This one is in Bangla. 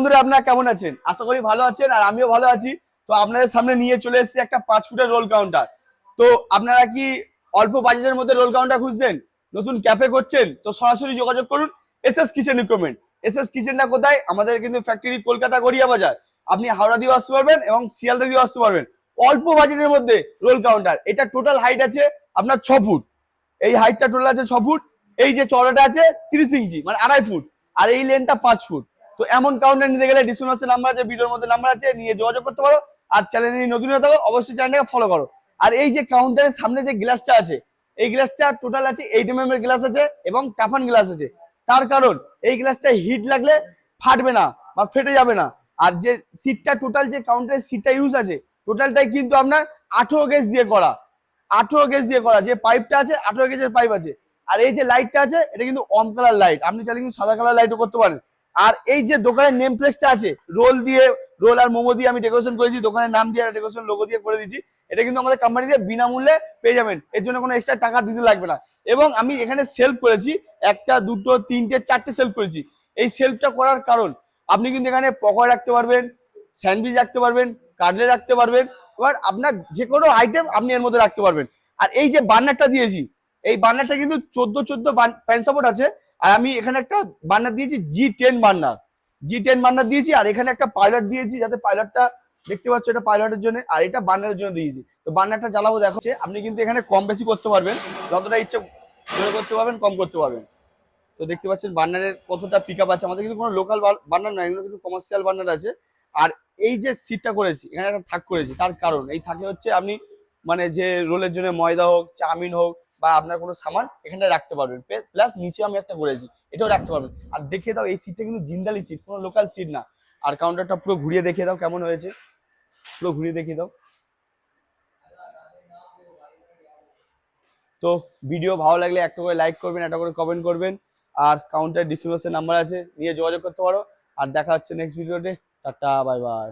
বন্ধুরা, আপনারা কেমন আছেন? আশা করি ভালো আছেন আর আমিও ভালো আছি। তো আপনাদের সামনে নিয়ে চলে এসেছি একটা পাঁচ ফুটের রোল কাউন্টার তো আপনারা কি অল্প বাজেটের মধ্যে রোল কাউন্টার খুঁজছেন? নতুন ক্যাপে করছেন? তো সরাসরি যোগাযোগ করুন। S S kitchen recommend S S কিচেনটা কোথায়? আমাদের কিন্তু ফ্যাক্টরি কলকাতা গড়িয়া বাজার। আপনি হাওড়া দিয়ে আসতে পারবেন এবং শিয়ালদা দিয়ে আসতে পারবেন। অল্প বাজেটের মধ্যে রোল কাউন্টার এটা টোটাল হাইট আছে আপনার ছ ফুট। এই হাইটটা টোটাল আছে ছ ফুট। এই যে চড়াটা আছে তিরিশ ইঞ্চি মানে আড়াই ফুট। আর এই লেনটা পাঁচ ফুট। তো এমন কাউন্টার নিতে গেলে ডিসকাউন্ট নাম্বার আছে ভিডিওর মধ্যে নাম্বার আছে, নিয়ে যোগাযোগ করতে পারো। আর চ্যানেলে নতুন হয়ে থাকো, অবশ্যই চ্যানেলটাকে ফলো করো। আর এই যে কাউন্টারের সামনে যে গ্লাসটা আছে, এই গ্লাসটা টোটাল আছে এইট এম এর গ্লাস আছে এবং টাফান গ্লাস আছে। তার কারণ, এই গ্লাসটা হিট লাগলে ফাটবে না বা ফেটে যাবে না। আর যে সিটটা টোটাল যে কাউন্টারের সিটটা ইউজ আছে টোটালটাই কিন্তু আপনার আঠেরো গেজ দিয়ে করা। আঠেরো গেজ দিয়ে করা। যে পাইপটা আছে, আঠেরো গেজের পাইপ আছে। আর এই যে লাইটটা আছে, এটা কিন্তু অন কালার লাইট আপনি চাইলে কিন্তু সাদা কালার লাইটও করতে পারেন। আর এই যে দোকানের নেম প্লেসটা আছে রোল দিয়ে রোল আর মোমো দিয়ে আমি ডেকোরেশন করেছি, দোকানের নাম দিয়ে ডেকোরেশন লোগো দিয়ে করে দিয়েছি, এটা কিন্তু আমাদের কোম্পানি দিয়ে বিনামূল্যে পেয়ে যাবেন। এর জন্য কোনো এক্সট্রা টাকা দিতে লাগবে না। এবং আমি এখানে সেলফ করেছি, একটা, দুটো, তিনটে, চারটে সেলফ করেছি। এই সেলফটা করার কারণ, আপনি কিন্তু এখানে পকোড়া রাখতে পারবেন স্যান্ডউইচ রাখতে পারবেন কাটলে রাখতে পারবেন, এবার আপনার যে কোনো আইটেম আপনি এর মধ্যে রাখতে পারবেন। আর এই যে বার্নারটা দিয়েছি এই বার্নারটা কিন্তু চোদ্দ চোদ্দ প্যান সাপোর্ট আছে। আর আমি এখানে একটা বার্নার দিয়েছি G ten burner G ten burner দিয়েছি, আর এখানে একটা পাইলট দিয়েছি, যাতে পাইলটটা দেখতে পাচ্ছ এটা পাইলটের জন্য, আর এটা বার্নারের জন্য দিয়েছি। তো বার্নারটা জ্বালাবো, দেখো। আপনি কিন্তু এখানে কম বেশি করতে পারবেন। যতটা ইচ্ছে করতে পারবেন, কম করতে পারবেন। তো দেখতে পাচ্ছেন বার্নারের কতটা পিক আছে। আমাদের কিন্তু কোনো লোকাল বার্নার নয়, এগুলো কিন্তু কমার্শিয়াল বার্নার আছে। আর এই যে সিটটা করেছি, এখানে একটা থাক করেছি, তার কারণ। এই থাকে হচ্ছে, আপনি মানে যে রোলের জন্য ময়দা হোক, চাউমিন হোক বা আপনার কোনো সামান এখানটা রাখতে পারবেন। প্লাস নিচে আমি একটা করেছি এটাও রাখতে পারবেন। আর দেখিয়ে দাও, এই সিটটা কিন্তু জিন্দালি সিট কোনো লোকাল সিট না। আর কাউন্টারটা পুরো ঘুরিয়ে দেখিয়ে দাও কেমন হয়েছে। পুরো ঘুরিয়ে দেখিয়ে দাও। তো ভিডিও ভালো লাগলে একটা করে লাইক করবেন, একটা করে কমেন্ট করবেন। আর কাউন্টার ডিস্ট্রিবিউশন নাম্বার আছে, নিয়ে যোগাযোগ করতে পারো। আর দেখা হচ্ছে নেক্সট ভিডিওতে টাটা বাই বাই